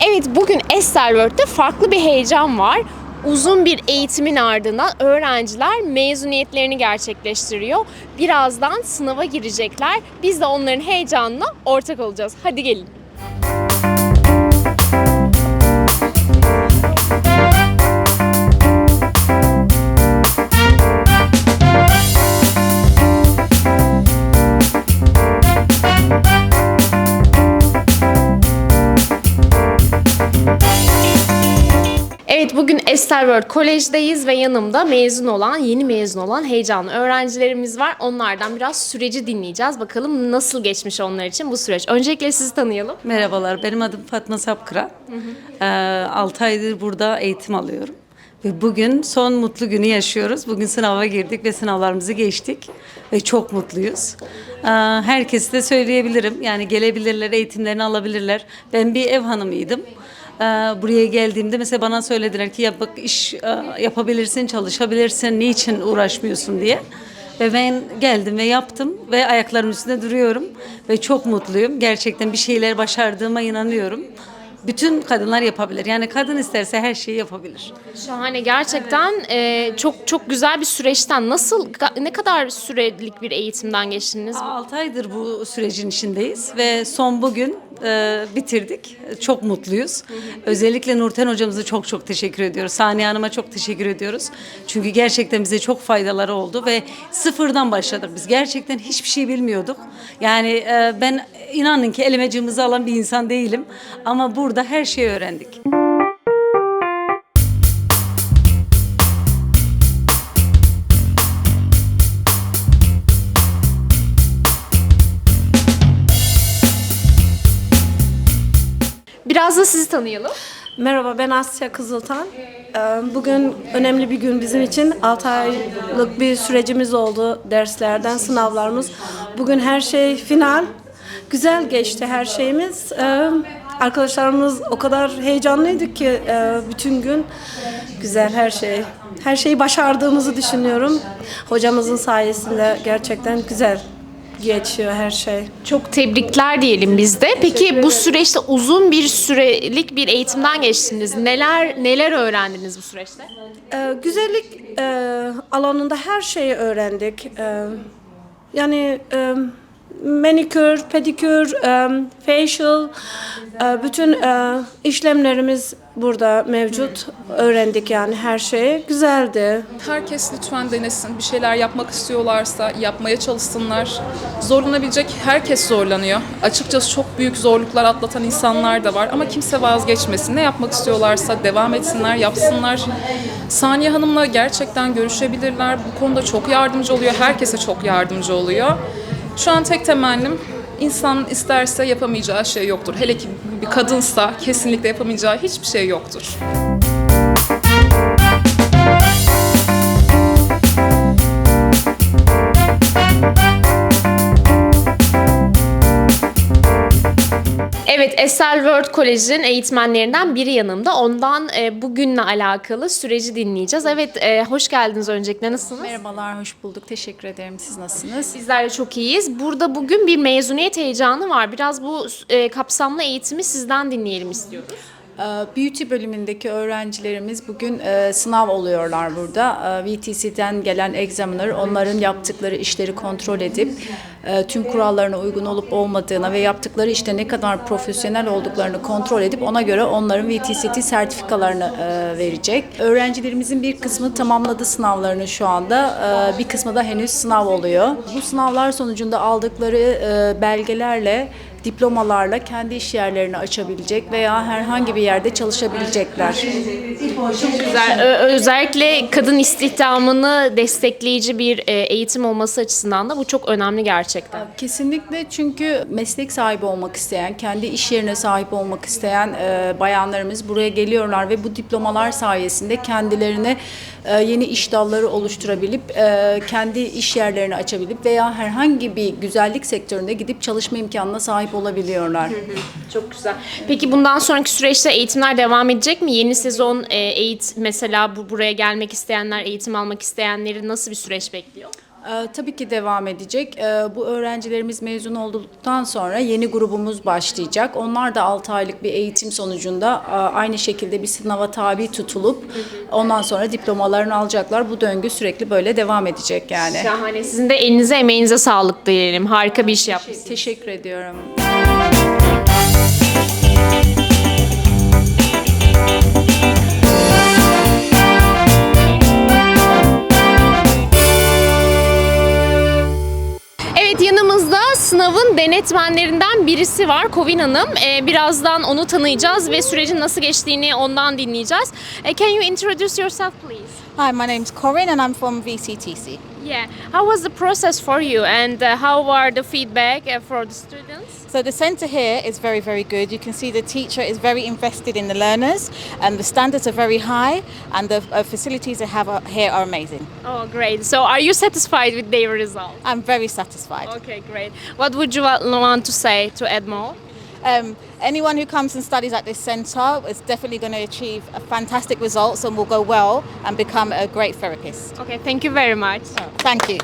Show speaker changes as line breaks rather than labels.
Evet bugün Estel World'de farklı bir heyecan var. Uzun bir eğitimin ardından öğrenciler mezuniyetlerini gerçekleştiriyor. Birazdan sınava girecekler. Biz de onların heyecanına ortak olacağız. Hadi gelin. Evet bugün Estel World Kolej'deyiz ve yanımda mezun olan, yeni mezun olan heyecanlı öğrencilerimiz var. Onlardan biraz süreci dinleyeceğiz. Bakalım nasıl geçmiş onlar için bu süreç. Öncelikle sizi tanıyalım.
Merhabalar, benim adım Fatma Sapkıran. 6 aydır burada eğitim alıyorum. Ve bugün son mutlu günü yaşıyoruz. Bugün sınava girdik ve sınavlarımızı geçtik. Ve çok mutluyuz. Ee, Herkese de söyleyebilirim. Yani gelebilirler, eğitimlerini alabilirler. Ben bir ev hanımıydım. Ee, Buraya geldiğimde mesela bana söylediler ki ya bak iş e, yapabilirsin, çalışabilirsin, niçin uğraşmıyorsun diye. Ve ben geldim ve yaptım ve ayaklarım üstünde duruyorum ve çok mutluyum. Gerçekten bir şeyler başardığıma inanıyorum. Bütün kadınlar yapabilir. Yani kadın isterse her şeyi yapabilir.
Şahane gerçekten e, çok çok güzel bir süreçten nasıl ne kadar sürelik bir eğitimden geçtiniz?
6 aydır bu sürecin içindeyiz ve son bugün e, bitirdik. Çok mutluyuz. Özellikle Nurten hocamıza çok çok teşekkür ediyoruz. Saniye Hanım'a çok teşekkür ediyoruz. Çünkü gerçekten bize çok faydaları oldu ve sıfırdan başladık. Biz gerçekten hiçbir şey bilmiyorduk. Yani e, ben inanın ki elime alan bir insan değilim. Ama burada her şeyi öğrendik.
Biraz da sizi tanıyalım.
Merhaba ben Asya Kızıltan. Ee, Bugün önemli bir gün bizim için. 6 aylık bir sürecimiz oldu derslerden, sınavlarımız. Bugün her şey final. Güzel geçti her şeyimiz. Ee, Arkadaşlarımız o kadar heyecanlıydık ki e, bütün gün güzel her şey. Her şeyi başardığımızı düşünüyorum. Hocamızın sayesinde gerçekten güzel geçiyor her şey.
Çok tebrikler diyelim biz de. Peki bu süreçte uzun bir sürelik bir eğitimden geçtiniz. Neler neler öğrendiniz bu süreçte?
Ee, güzellik e, alanında her şeyi öğrendik. Ee, yani e, manikür, pedikür, facial, e, bütün e, işlemlerimiz burada mevcut. Öğrendik yani her şeyi. Güzeldi.
Herkes lütfen denesin. Bir şeyler yapmak istiyorlarsa yapmaya çalışsınlar. Zorlanabilecek herkes zorlanıyor. Açıkçası çok büyük zorluklar atlatan insanlar da var ama kimse vazgeçmesin. Ne yapmak istiyorlarsa devam etsinler, yapsınlar. Saniye Hanım'la gerçekten görüşebilirler. Bu konuda çok yardımcı oluyor. Herkese çok yardımcı oluyor. Şu an tek temennim insan isterse yapamayacağı şey yoktur. Hele ki bir kadınsa kesinlikle yapamayacağı hiçbir şey yoktur.
Evet, Estel World Kolej'in eğitmenlerinden biri yanımda. Ondan e, bugünle alakalı süreci dinleyeceğiz. Evet, e, hoş geldiniz öncelikle. Nasılsınız?
Merhabalar, hoş bulduk. Teşekkür ederim. Siz nasılsınız?
Bizler de çok iyiyiz. Burada bugün bir mezuniyet heyecanı var. Biraz bu e, kapsamlı eğitimi sizden dinleyelim istiyoruz.
Ee, Beauty bölümündeki öğrencilerimiz bugün e, sınav oluyorlar burada. Ee, VTC'den gelen examiner onların yaptıkları işleri kontrol edip e, tüm kurallarına uygun olup olmadığına ve yaptıkları işte ne kadar profesyonel olduklarını kontrol edip ona göre onların VTCT sertifikalarını e, verecek. Öğrencilerimizin bir kısmı tamamladı sınavlarını şu anda. Bir kısmı da henüz sınav oluyor. Bu sınavlar sonucunda aldıkları e, belgelerle diplomalarla kendi iş yerlerini açabilecek veya herhangi bir yerde çalışabilecekler.
Güzel. Ö- özellikle kadın istihdamını destekleyici bir e, eğitim olması açısından da bu çok önemli gerçekten.
Kesinlikle çünkü meslek sahibi olmak isteyen, kendi iş yerine sahip olmak isteyen e, bayanlarımız buraya geliyorlar ve bu diplomalar sayesinde kendilerine yeni iş dalları oluşturabilip e, kendi iş yerlerini açabilip veya herhangi bir güzellik sektöründe gidip çalışma imkanına sahip olabiliyorlar.
Çok güzel. Peki bundan sonraki süreçte eğitimler devam edecek mi? Yeni sezon e, eğit mesela bu buraya gelmek isteyenler, eğitim almak isteyenleri nasıl bir süreç bekliyor?
Ee, tabii ki devam edecek. Ee, bu öğrencilerimiz mezun olduktan sonra yeni grubumuz başlayacak. Onlar da 6 aylık bir eğitim sonucunda e, aynı şekilde bir sınava tabi tutulup ondan sonra diplomalarını alacaklar. Bu döngü sürekli böyle devam edecek yani.
Şahane. Sizin de elinize emeğinize sağlık diyelim. Harika bir iş yapmışsınız.
Teşekkür ediyorum.
Evet yanımızda sınavın denetmenlerinden birisi var Kovin Hanım. Ee, birazdan onu tanıyacağız ve sürecin nasıl geçtiğini ondan dinleyeceğiz. Eh, can you introduce yourself please?
Hi, my name's Corinne and I'm from VCTC.
Yeah. How was the process for you and uh, how are the feedback uh, for the students?
So the centre here is very, very good. You can see the teacher is very invested in the learners and the standards are very high and the uh, facilities they have here are amazing.
Oh great. So are you satisfied with their results?
I'm very satisfied.
Okay, great. What would you want to say to Edmo?
Um, anyone who comes and studies at this centre is definitely going to achieve a fantastic results and will go well and become a great therapist.
Okay, thank you very much.
Thank you.